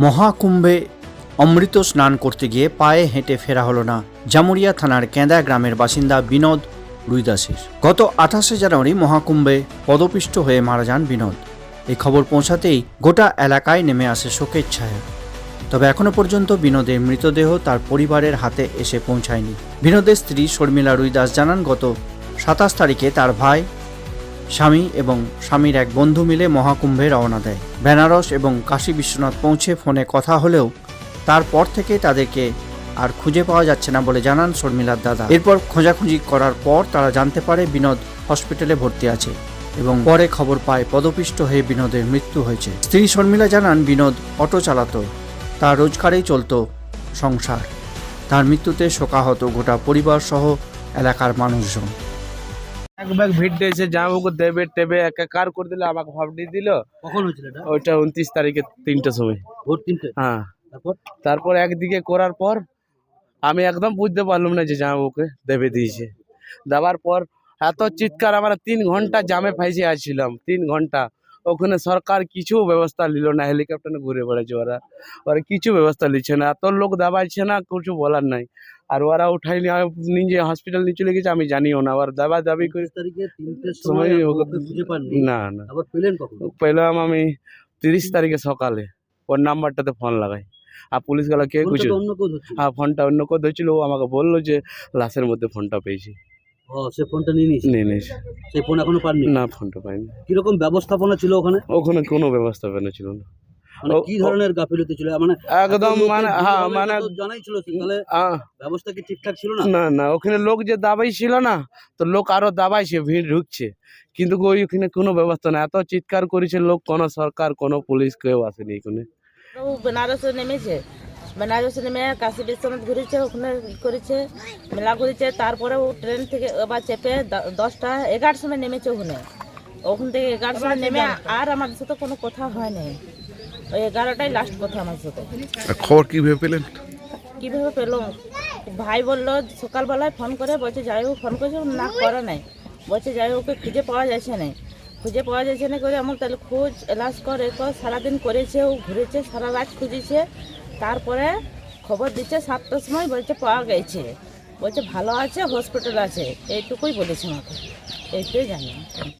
মহাকুম্ভে অমৃত স্নান করতে গিয়ে পায়ে হেঁটে ফেরা হলো না। জামুরিয়া থানার কেঁদা গ্রামের বাসিন্দা বিনোদ রুইদাসের। গত আঠাশে জানুয়ারি মহাকুম্ভে পদপিষ্ট হয়ে মারা যান বিনোদ। এই খবর পৌঁছাতেই গোটা এলাকায় নেমে আসে শোকের ছায়া। তবে এখনও পর্যন্ত বিনোদের মৃতদেহ তার পরিবারের হাতে এসে পৌঁছায়নি। বিনোদের স্ত্রী শর্মিলা রুইদাস জানান, গত সাতাশ তারিখে তার ভাই স্বামী এবং স্বামীর এক বন্ধু মিলে মহাকুম্ভে রওনা দেয়। বেনারস এবং কাশী বিশ্বনাথ পৌঁছে ফোনে কথা হলেও তারপর থেকে তাদেরকে আর খুঁজে পাওয়া যাচ্ছে না বলে জানান শর্মিলার দাদা। এরপর খোঁজাখুঁজি করার পর তারা জানতে পারে বিনোদ হসপিটালে ভর্তি আছে এবং পরে খবর পায় পদপিষ্ট হয়ে বিনোদের মৃত্যু হয়েছে। স্ত্রী শর্মিলা জানান, বিনোদ অটো চালাতো, তার রোজগারেই চলতো সংসার। তার মৃত্যুতে শোকাহত গোটা পরিবার সহ এলাকার মানুষজন। এক ব্যাগ ভিড় দিয়েছে জামাবুকে দেবে টেবে একাকার করে দিল আমাকে ভাবনি দিল। কখন হয়েছিল এটা? ওইটা উনত্রিশ তারিখে তিনটার সময়। ভোর তিনটে? হ্যাঁ। তারপর? তারপর একদিকে করার পর আমি একদম বুঝতে পারলাম না যে জামাবুকে দেবে দিয়েছে। দেওয়ার পর এত চিৎকার আমরা তিন ঘণ্টা জামে ফাইসে আসছিলাম তিন ঘণ্টা। ওখানে সরকার কিছু ব্যবস্থা নিল না হেলিকপ্টারে ঘুরে বেড়াচ্ছে ওরা। ওরা কিছু ব্যবস্থা নিচ্ছে না। এত লোক দাবাইছে না কিছু বলার নাই। আর ওরা উঠাই নিজে হসপিটাল নিয়ে চলে গেছে আমি জানিও না। ওরা দাবা দাবি করে সময় না না। আবার পেলাম আমি তিরিশ তারিখে সকালে। ওর নাম্বারটাতে ফোন লাগাই। আর পুলিশ গেলা কে ফোনটা কিছু হ্যাঁ ফোনটা অন্য কেউ ধরছিল। ও আমাকে বলল যে লাশের মধ্যে ফোনটা পেয়েছি। ও সে ফোনটা নিয়ে নিয়েছে? নিয়ে নিয়েছি। সেই ফোন এখনও পাননি? না ফোনটা পাইনি। কীরকম ব্যবস্থাপনা ছিল ওখানে? ওখানে কোনো ব্যবস্থা পেন ছিল না। মানে কি ধরনের গাফিলতি ছিল? মানে একদম মানে হ্যাঁ মানে জানাই ছিল তাহলে আহ, ব্যবস্থা কি ঠিকঠাক ছিল না? না না ওখানে লোক যে দাবাই ছিল না তো লোক আরও দাবাইছে ভিড় ঢুকছে। কিন্তু ওইখানে কোনো ব্যবস্থা না এত চিৎকার করেছে লোক কোনো সরকার কোনো পুলিশ কেউ আসেনি এখানে। বেনারসে নেমেছে? বেনারসে নেমে কাশী বিশ্বনাথ ঘুরেছে ওখানে ই করেছে মেলা ঘুরেছে। তারপরে ও ট্রেন থেকে আবার চেপে দ- দশটা এগারোটার সময় নেমেছে ওখানে। ওখান থেকে এগারোটার সময় নেমে আর আমাদের সাথে কোনো কথা হয় নাই। ওই এগারোটাই লাস্ট কথা আমার সাথে। খবর কীভাবে পেলেন? কীভাবে পেল? ভাই বলল সকালবেলায় ফোন করে বলছে যাই হোক ফোন করেছে না করে নাই। বলছে যাই হোক ওকে খুঁজে পাওয়া যাচ্ছে না। খুঁজে পাওয়া যাচ্ছে না করে আমার তাহলে খোঁজ এলাস কর এ কর সারাদিন করেছে ও ঘুরেছে সারা রাত খুঁজেছে। তারপরে খবর দিচ্ছে সাতটার সময় বলছে পাওয়া গেছে। বলছে ভালো আছে হসপিটাল আছে। এইটুকুই বলেছে আমাকে। এইটাই জানি।